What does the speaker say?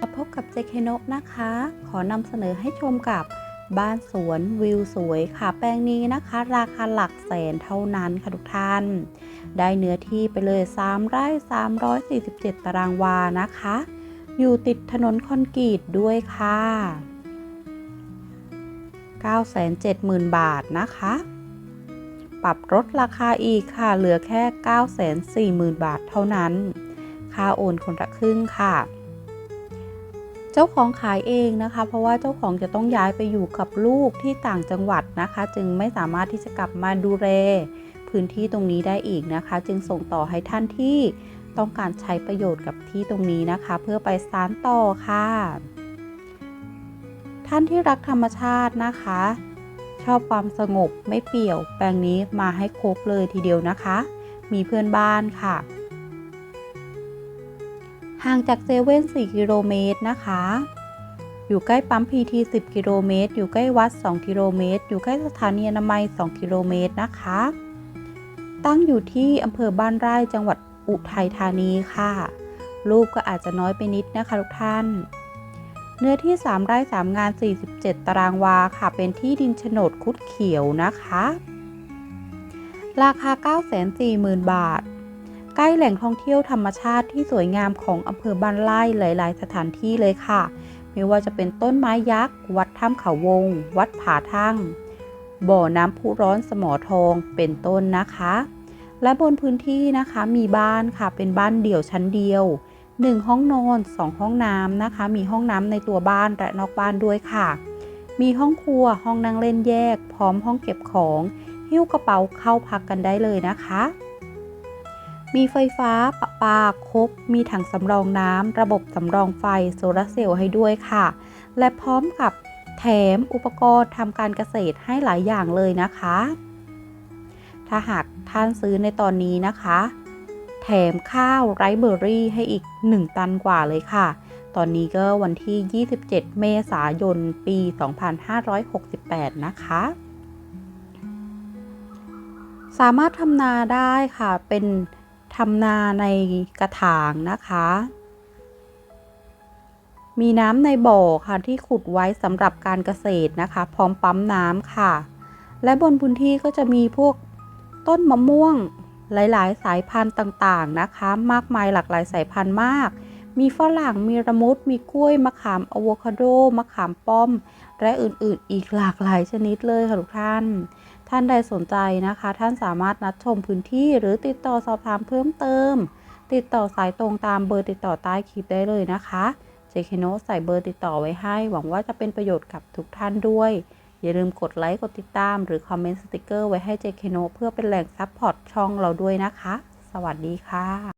มาพบกับเจเคโนะนะคะ ขอนำเสนอให้ชมกับบ้านสวนวิวสวยค่ะแปลงนี้นะคะ ราคาหลักแสนเท่านั้นค่ะทุกท่าน ได้เนื้อที่ไปเลย 3 ไร่ 347 ตารางวานะคะ อยู่ติดถนนคอนกรีตด้วยค่ะ 970,000 บาทนะคะ ปรับลดราคาอีกค่ะ เหลือแค่ 940,000 บาทเท่านั้น ค่าโอนคนละครึ่งค่ะ จ้าของขายเองนะคะ เพราะว่าเจ้าของจะต้องย้ายไปอยู่กับลูกที่ต่างจังหวัดนะคะ จึงไม่สามารถที่จะกลับมาดูแลพื้นที่ตรงนี้ได้อีกนะคะ จึงส่งต่อให้ท่านที่ต้องการใช้ประโยชน์กับที่ตรงนี้นะคะ เพื่อไปสานต่อค่ะ ท่านที่รักธรรมชาตินะคะ ชอบความสงบไม่เปี่ยว แปลงนี้มาให้ครบเลยทีเดียวนะคะ มีเพื่อนบ้านค่ะ ห่างจากเซเว่น4กิโลเมตรนะคะ อยู่ใกล้ปั๊มพีที10 กิโลเมตร อยู่ใกล้วัด 2 กิโลเมตร อยู่ใกล้สถานีอนามัย 2 กิโลเมตรนะคะ ตั้งอยู่ที่อำเภอบ้านไร่จังหวัดอุทัยธานีค่ะ รูปก็อาจจะน้อยไปนิดนะคะทุกท่าน เนื้อที่ 3 ไร่ 3 งาน 47 ตารางวาค่ะ เป็นที่ดินโฉนดคุดเขียวนะคะ ราคา 940,000 บาท ใกล้แหล่งท่องเที่ยวธรรมชาติที่สวยงามของอำเภอบ้านไร่หลาย ๆ สถานที่เลยค่ะ ไม่ว่าจะเป็นต้นไม้ยักษ์ วัดถ้ำเขาวง วัดผาทั่ง บ่อน้ำพุร้อนสมอทอง เป็นต้นนะคะ และบนพื้นที่นะคะมีบ้านค่ะ เป็นบ้านเดี่ยวชั้นเดียว 1 ห้องนอน 2 ห้องน้ำนะคะ มีห้องน้ำในตัวบ้านและนอกบ้านด้วยค่ะ มีห้องครัว ห้องนั่งเล่นแยก พร้อมห้องเก็บของ หิ้วกระเป๋าเข้าพักกันได้เลยนะคะ มีไฟฟ้าประปาครบ มีถังสำรองน้ำ ระบบสำรองไฟโซลาเซลล์ให้ด้วยค่ะ และพร้อมกับแถมอุปกรณ์ทำการเกษตรให้หลายอย่างเลยนะคะ ถ้าหากท่านซื้อในตอนนี้นะคะ แถมข้าวไรเบอร์รี่ให้อีก 1 ตันกว่าเลยค่ะ ตอนนี้ก็วันที่ 27 เมษายน ปี 2568 นะคะสามารถทำนาได้ค่ะ เป็น ทำนาในกระถางนะคะ มีน้ำในบ่อค่ะที่ขุดไว้สำหรับการเกษตรนะคะ พร้อมปั๊มน้ำค่ะ และบนพื้นที่ก็จะมีพวกต้นมะม่วงหลาย ๆ สายพันธุ์ต่างๆนะคะ มากมายหลากหลายสายพันธุ์มาก มีฝรั่ง มีระมุด มีกล้วย มะขามอะโวคาโด มะขามป้อม และอื่น ๆ อีกหลากหลายชนิดเลยค่ะทุกท่าน ท่านใดสนใจนะคะ ท่านสามารถนัดชมพื้นที่หรือติดต่อสอบถามเพิ่มเติม ติดต่อสายตรงตามเบอร์ติดต่อใต้คลิปได้เลยนะคะเจคโนใส่เบอร์ติดต่อไว้ให้ หวังว่าจะเป็นประโยชน์กับทุกท่านด้วย อย่าลืมกดไลค์ กดติดตาม หรือคอมเมนต์สติกเกอร์ไว้ให้เจคโนเพื่อเป็นแหล่งซัพพอร์ตช่องเราด้วยนะคะ สวัสดีค่ะ